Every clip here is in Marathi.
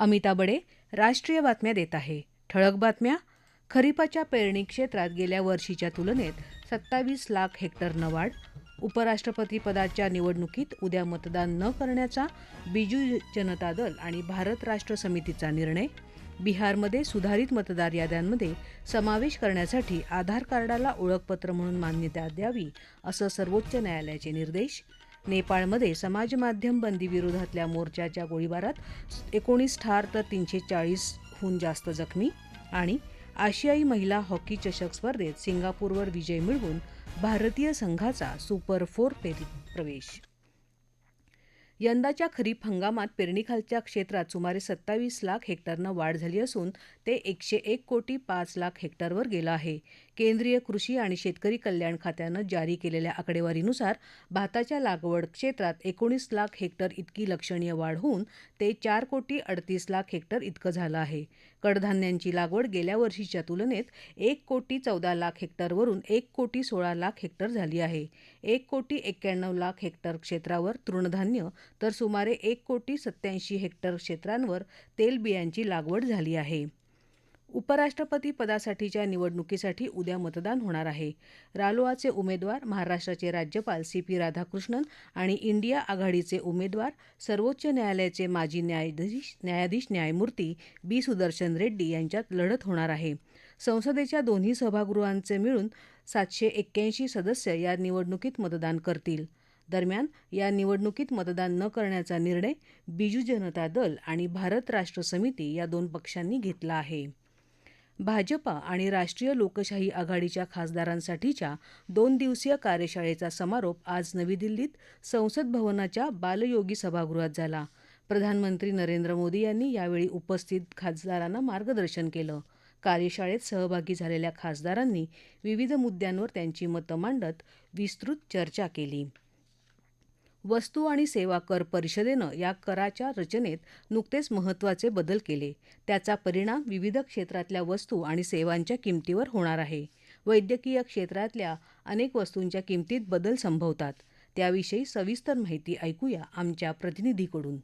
अमिता बडे राष्ट्रीय बातम्या देत आहे. ठळक बातम्या. खरीपाच्या पेरणी क्षेत्रात गेल्या वर्षीच्या तुलनेत सत्तावीस लाख हेक्टरनं वाढ उपराष्ट्रपती पदाच्या निवडणुकीत उद्या मतदान न करण्याचा बिजू जनता दल आणि भारत राष्ट्र समितीचा निर्णय. बिहारमध्ये सुधारित मतदार याद्यांमध्ये समावेश करण्यासाठी आधार कार्डाला ओळखपत्र म्हणून मान्यता द्यावी असं सर्वोच्च न्यायालयाचे निर्देश. नेपाळमध्ये समाजमाध्यम बंदीविरोधातल्या मोर्चाच्या गोळीबारात एकोणीस ठार तर तीनशे चाळीसहून जास्त जखमी आणि आशियाई महिला हॉकी चषक स्पर्धेत सिंगापूरवर विजय मिळवून भारतीय संघाचा सुपर फोर पेरी प्रवेश. यंदाच्या खरीप हंगामात पेरणीखालच्या क्षेत्रात सुमारे सत्तावीस लाख हेक्टरनं वाढ झाली असून ते एकशे एक कोटी पाच लाख हेक्टरवर गेलं आहे. केंद्रीय कृषी आणि शेतकरी कल्याण खात्यानं जारी केलेल्या आकडेवारीनुसार भाताच्या लागवड क्षेत्रात एकोणीस लाख हेक्टर इतकी लक्षणीय वाढ होऊन ते चार कोटी अडतीस लाख हेक्टर इतकं झालं आहे. कडधान्यांची लागवड गेल्या वर्षीच्या तुलनेत एक कोटी चौदा लाख हेक्टरवरून एक कोटी सोळा लाख हेक्टर झाली आहे. एक कोटी एक्क्याण्णव लाख हेक्टर क्षेत्रावर तृणधान्य तर सुमारे एक कोटी सत्याऐंशी हेक्टर क्षेत्रांवर तेलबियांची लागवड झाली आहे. उपराष्ट्रपती पदासाठीच्या निवडणुकीसाठी उद्या मतदान होणार आहे. रालोआचे उमेदवार महाराष्ट्राचे राज्यपाल सी पी राधाकृष्णन आणि इंडिया आघाडीचे उमेदवार सर्वोच्च न्यायालयाचे माजी न्यायाधीश न्यायाधीश न्यायमूर्ती बी. सुदर्शन रेड्डी यांच्यात लढत होणार आहे. संसदेच्या दोन्ही सभागृहांचे मिळून सातशे एक्क्याऐंशी सदस्य या निवडणुकीत मतदान करतील. दरम्यान या निवडणुकीत मतदान न करण्याचा निर्णय बिजू जनता दल आणि भारत राष्ट्र समिती या दोन पक्षांनी घेतला आहे. भाजपा आणि राष्ट्रीय लोकशाही आघाडीच्या खासदारांसाठीच्या दोन दिवसीय कार्यशाळेचा समारोप आज नवी दिल्लीत संसद भवनाच्या बालयोगी सभागृहात झाला. प्रधानमंत्री नरेंद्र मोदी यांनी यावेळी उपस्थित खासदारांना मार्गदर्शन केलं. कार्यशाळेत सहभागी झालेल्या खासदारांनी विविध मुद्द्यांवर त्यांची मतं मांडत विस्तृत चर्चा केली. वस्तू आणि सेवा कर परिषदेनं या कराच्या रचनेत नुकतेच महत्त्वाचे बदल केले. त्याचा परिणाम विविध क्षेत्रातल्या वस्तू आणि सेवांच्या किमतीवर होणार आहे. वैद्यकीय क्षेत्रातल्या अनेक वस्तूंच्या किमतीत बदल संभवतात. त्याविषयी सविस्तर माहिती ऐकूया आमच्या प्रतिनिधीकडून.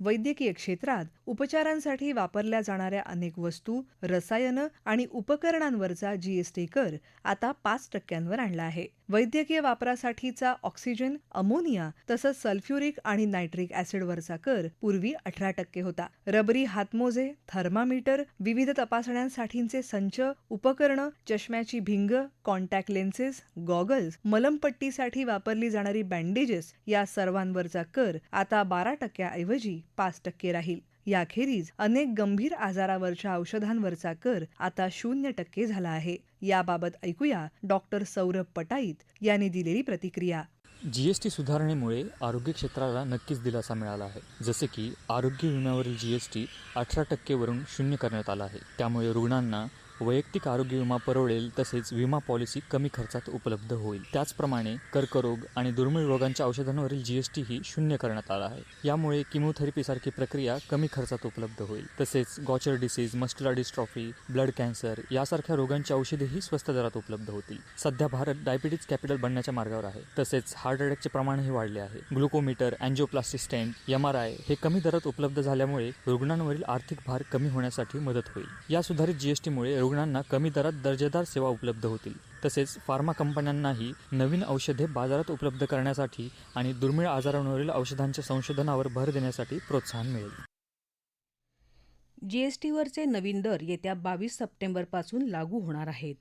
वैद्यकीय क्षेत्रात उपचारांसाठी वापरल्या जाणाऱ्या अनेक वस्तू रसायनं आणि उपकरणांवरचा जीएसटी कर आता पाच टक्क्यांवर आणला आहे. वैद्यकीय वापरासाठीचा ऑक्सिजन अमोनिया तसंच सल्फ्युरिक आणि नायट्रिक ऍसिडवरचा कर पूर्वी अठरा टक्के होता. रबरी हातमोजे थर्मामीटर विविध तपासण्यांसाठीचे संच उपकरणं चष्म्याची भिंग कॉन्टॅक्ट लेन्सेस गॉगल्स मलमपट्टीसाठी वापरली जाणारी बँडेजेस या सर्वांवरचा कर आता बारा टक्क्याऐवजी पाच टक्के राहील. याखेरीज अनेक गंभीर आजारावरच्या औषधांवरचा कर आता शून्य टक्के झाला आहे. याबाबत ऐकूया डॉक्टर सौरभ पटाईत यांनी दिलेली प्रतिक्रिया. जीएसटी सुधारणेमुळे आरोग्य क्षेत्राला नक्कीच दिलासा मिळाला आहे. जसे की आरोग्य विम्यावरील जीएसटी अठरा टक्केवरून शून्य करण्यात आला आहे. त्यामुळे रुग्णांना वैयक्तिक आरोग्य विमा परवडेल तसेच विमा पॉलिसी कमी खर्चात उपलब्ध होईल. त्याचप्रमाणे कर्करोग आणि दुर्मिळ रोगांच्या औषधांवरील जीएसटी ही शून्य करण्यात आला आहे. यामुळे किमोथेरपीसारखी प्रक्रिया कमी खर्चात उपलब्ध होईल. तसेच Gaucher disease muscular dystrophy blood cancer यासारख्या रोगांची औषधेही स्वस्त दरात उपलब्ध होतील. सध्या भारत डायबिटीज कॅपिटल बनण्याच्या मार्गावर आहे. तसेच हार्ट अटॅकचे प्रमाणही वाढले आहे. Glucometer angioplastic stand M R I हे कमी दरात उपलब्ध झाल्यामुळे रुग्णांवरील आर्थिक भार कमी होण्यासाठी मदत होईल. या सुधारित जीएसटीमुळे रुग्णांना कमी दरात दर्जेदार सेवा उपलब्ध होतील. तसेच फार्मा कंपन्यांनाही नवीन औषधे बाजारात उपलब्ध करण्यासाठी आणि दुर्मिळ आजारांवरील औषधांच्या संशोधनावर भर देण्यासाठी प्रोत्साहन मिळेल. जीएसटीवरचे नवीन दर येत्या बावीस सप्टेंबरपासून लागू होणार आहेत.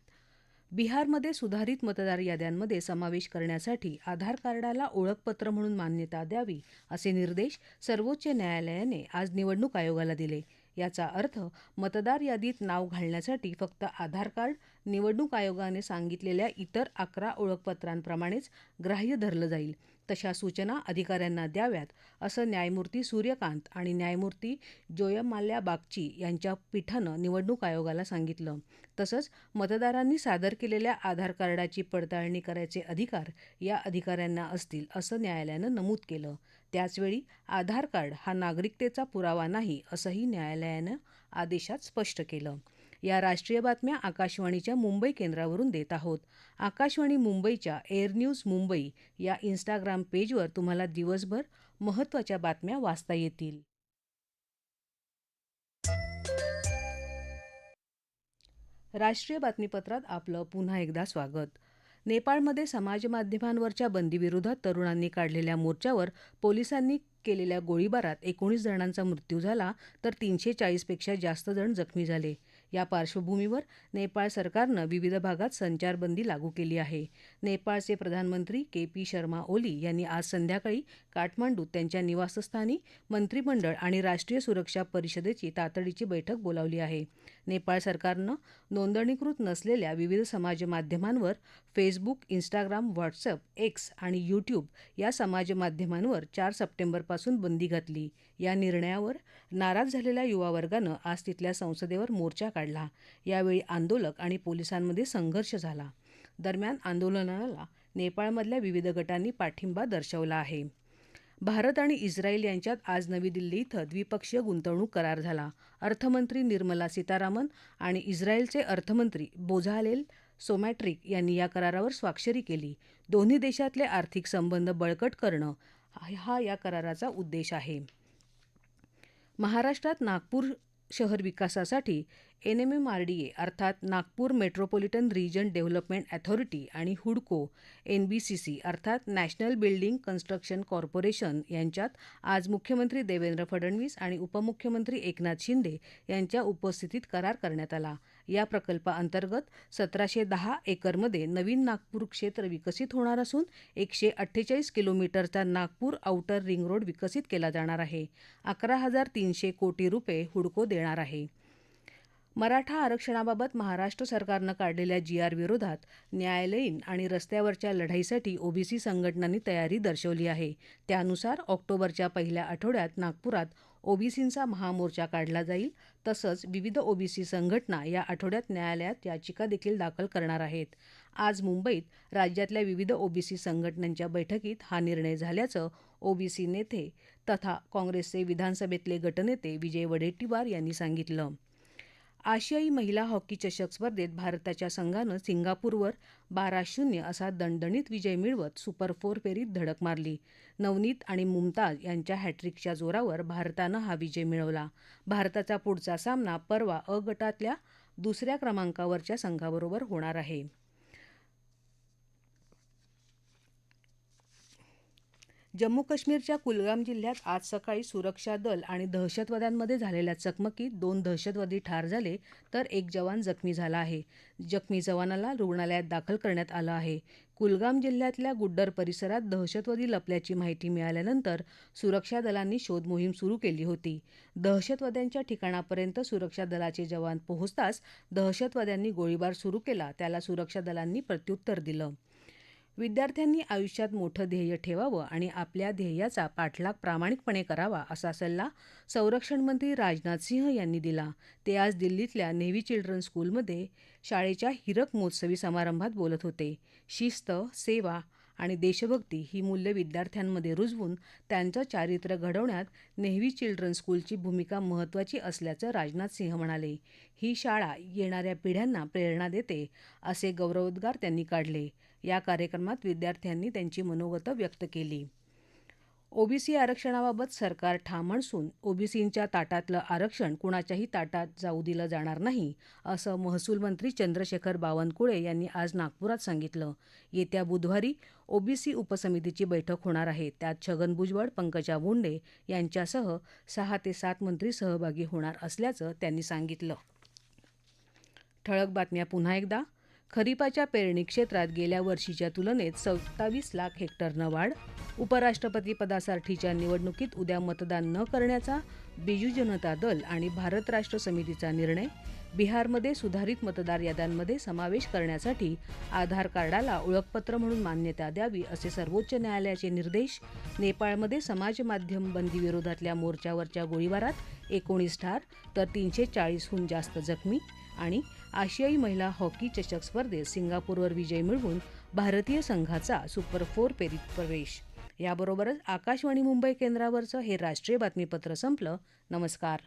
बिहारमध्ये सुधारित मतदार याद्यांमध्ये समावेश करण्यासाठी आधार कार्डाला ओळखपत्र म्हणून मान्यता द्यावी असे निर्देश सर्वोच्च न्यायालयाने आज निवडणूक आयोगाला दिले. याचा अर्थ मतदार यादीत नाव घालण्यासाठी फक्त आधार कार्ड निवडणूक आयोगाने सांगितलेल्या इतर अकरा ओळखपत्रांप्रमाणेच ग्राह्य धरलं जाईल. तशा सूचना अधिकाऱ्यांना द्याव्यात असं न्यायमूर्ती सूर्यकांत आणि न्यायमूर्ती जोयमाल्या बागची यांच्या पीठानं निवडणूक आयोगाला सांगितलं. तसंच मतदारांनी सादर केलेल्या आधार कार्डाची पडताळणी करायचे अधिकार या अधिकाऱ्यांना असतील असं न्यायालयानं नमूद केलं. त्याचवेळी आधार कार्ड हा नागरिकतेचा पुरावा नाही असंही न्यायालयानं आदेशात स्पष्ट केलं. या राष्ट्रीय बातम्या आकाशवाणीच्या मुंबई केंद्रावरून देत आहोत. आकाशवाणी मुंबईच्या एअर न्यूज मुंबई या इन्स्टाग्राम पेजवर तुम्हाला दिवसभर महत्त्वाच्या बातम्या वाचता येतील. राष्ट्रीय बातमीपत्रात आपलं पुन्हा एकदा स्वागत. नेपाळमध्ये समाजमाध्यमांवरच्या बंदीविरोधात तरुणांनी काढलेल्या मोर्चावर पोलिसांनी केलेल्या गोळीबारात एकोणीस जणांचा मृत्यू झाला तर तीनशे चाळीसपेक्षा जास्त जण जखमी झाले. या पार्श्वभूमीवर नेपाळ सरकारनं विविध भागात संचारबंदी लागू केली आहे. नेपाळचे प्रधानमंत्री के पी शर्मा ओली यांनी आज संध्याकाळी काठमांडूत त्यांच्या निवासस्थानी मंत्रिमंडळ आणि राष्ट्रीय सुरक्षा परिषदेची तातडीची बैठक बोलावली आहे. नेपाळ सरकारनं नोंदणीकृत नसलेल्या विविध समाजमाध्यमांवर फेसबुक इंस्टाग्राम व्हॉट्सअप एक्स आणि यूट्यूब या समाजमाध्यमांवर चार सप्टेंबरपासून बंदी घातली. या निर्णयावर नाराज झालेल्या युवा वर्गानं आज तिथल्या संसदेवर मोर्चा काढला. काढला. यावेळी आंदोलक आणि पोलिसांमध्ये संघर्ष झाला. दरम्यान आंदोलनाला नेपाळमधल्या विविध गटांनी पाठिंबा दर्शवला आहे. भारत आणि इस्रायल यांच्यात आज नवी दिल्ली इथं द्विपक्षीय गुंतवणूक करार झाला. अर्थमंत्री निर्मला सीतारामन आणि इस्रायलचे अर्थमंत्री बोझालेल सोमॅट्रिक यांनी या करारावर स्वाक्षरी केली. दोन्ही देशातले आर्थिक संबंध बळकट करणं हा या कराराचा उद्देश आहे. महाराष्ट्रात नागपूर शहर विकासासाठी N M M R D A अर्थात Nagpur metropolitan region development authority आणि हुडको एनबीसीसी अर्थात नॅशनल बिल्डिंग कन्स्ट्रक्शन कॉर्पोरेशन यांच्यात आज मुख्यमंत्री देवेंद्र फडणवीस आणि उपमुख्यमंत्री एकनाथ शिंदे यांच्या उपस्थितीत करार करण्यात आला. या प्रकल्पाअंतर्गत सतराशे दहा एकरमध्ये नवीन नागपूर क्षेत्र विकसित होणार असून एकशे अठ्ठेचाळीस किलोमीटरचा नागपूर आउटर रिंग रोड विकसित केला जाणार आहे. अकरा हजार तीनशे कोटी रुपये हुडको देणार आहे. मराठा आरक्षणाबाबत महाराष्ट्र सरकारनं काढलेल्या जी आर विरोधात न्यायालयीन आणि रस्त्यावरच्या लढाईसाठी ओबीसी संघटनांनी तयारी दर्शवली आहे. त्यानुसार ऑक्टोबरच्या पहिल्या आठवड्यात नागपुरात ओबीसींचा महामोर्चा काढला जाईल. तसंच विविध ओबीसी संघटना या आठवड्यात न्यायालयात याचिका देखील दाखल करणार आहेत. आज मुंबईत राज्यातल्या विविध ओबीसी संघटनांच्या बैठकीत हा निर्णय झाल्याचं ओबीसी नेते तथा काँग्रेसचे विधानसभेतले गटनेते विजय वडेट्टीवार यांनी सांगितलं. आशियाई महिला हॉकी चषक स्पर्धेत भारताच्या संघानं सिंगापूरवर बारा शून्य असा दणदणीत विजय मिळवत सुपर फोर फेरीत धडक मारली. नवनीत आणि मुमताज यांच्या हॅट्रिकच्या जोरावर भारतानं हा विजय मिळवला. भारताचा पुढचा सामना परवा अ गटातल्या दुसऱ्या क्रमांकावरच्या संघाबरोबर होणार आहे. जम्मू काश्मीरच्या कुलगाम जिल्ह्यात आज सकाळी सुरक्षा दल आणि दहशतवाद्यांमध्ये झालेल्या चकमकीत दोन दहशतवादी ठार झाले तर एक जवान जखमी झाला आहे. जखमी जवानाला रुग्णालयात दाखल करण्यात आलं आहे. कुलगाम जिल्ह्यातल्या गुड्डर परिसरात दहशतवादी लपल्याची माहिती मिळाल्यानंतर सुरक्षा दलांनी शोध मोहीम सुरू केली होती. दहशतवाद्यांच्या ठिकाणापर्यंत सुरक्षा दलाचे जवान पोहोचताच दहशतवाद्यांनी गोळीबार सुरू केला. त्याला सुरक्षा दलांनी प्रत्युत्तर दिलं. विद्यार्थ्यांनी आयुष्यात मोठं ध्येय ठेवावं आणि आपल्या ध्येयाचा पाठलाग प्रामाणिकपणे करावा असा सल्ला संरक्षण मंत्री राजनाथ सिंह यांनी दिला. ते आज दिल्लीतल्या नेव्ही चिल्ड्रन स्कूलमध्ये शाळेच्या हिरक महोत्सवी समारंभात बोलत होते. शिस्त सेवा आणि देशभक्ती ही मूल्य विद्यार्थ्यांमध्ये रुजवून त्यांचं चारित्र्य घडवण्यात नेहवी चिल्ड्रन स्कूलची भूमिका महत्त्वाची असल्याचं राजनाथ सिंह म्हणाले. ही शाळा येणाऱ्या पिढ्यांना प्रेरणा देते असे गौरवोद्गार त्यांनी काढले. या कार्यक्रमात विद्यार्थ्यांनी त्यांची मनोगतं व्यक्त केली. ओबीसी आरक्षणाबाबत सरकार ठाम असून ओबीसींच्या ताटातलं आरक्षण कुणाच्याही ताटात जाऊ दिलं जाणार नाही असं महसूल मंत्री चंद्रशेखर बावनकुळे यांनी आज नागपुरात सांगितलं. येत्या बुधवारी ओबीसी उपसमितीची बैठक होणार आहे. त्यात छगन भुजबळ पंकजा मुंडे यांच्यासह सहा ते सात मंत्री सहभागी होणार असल्याचं त्यांनी सांगितलं. ठळक बातम्या पुन्हा एकदा. खरीपाच्या पेरणी क्षेत्रात गेल्या वर्षीच्या तुलनेत सत्तावीस लाख हेक्टरनं वाढ. उपराष्ट्रपती पदासाठीच्या निवडणुकीत उद्या मतदान न करण्याचा बिजू जनता दल आणि भारत राष्ट्र समितीचा निर्णय. बिहारमध्ये सुधारित मतदार याद्यांमध्ये समावेश करण्यासाठी आधार कार्डाला ओळखपत्र म्हणून मान्यता द्यावी असे सर्वोच्च न्यायालयाचे निर्देश. नेपाळमध्ये समाज माध्यम बंदीविरोधातल्या मोर्चावरच्या गोळीबारात एकोणीस ठार तर तीनशे चाळीसहून जास्त जखमी आणि आशियाई महिला हॉकी चषक स्पर्धेत सिंगापूरवर विजय मिळवून भारतीय संघाचा सुपर फोर फेरीत प्रवेश. याबरोबरच आकाशवाणी मुंबई केंद्रावरचं हे राष्ट्रीय बातमीपत्र संपलं. नमस्कार.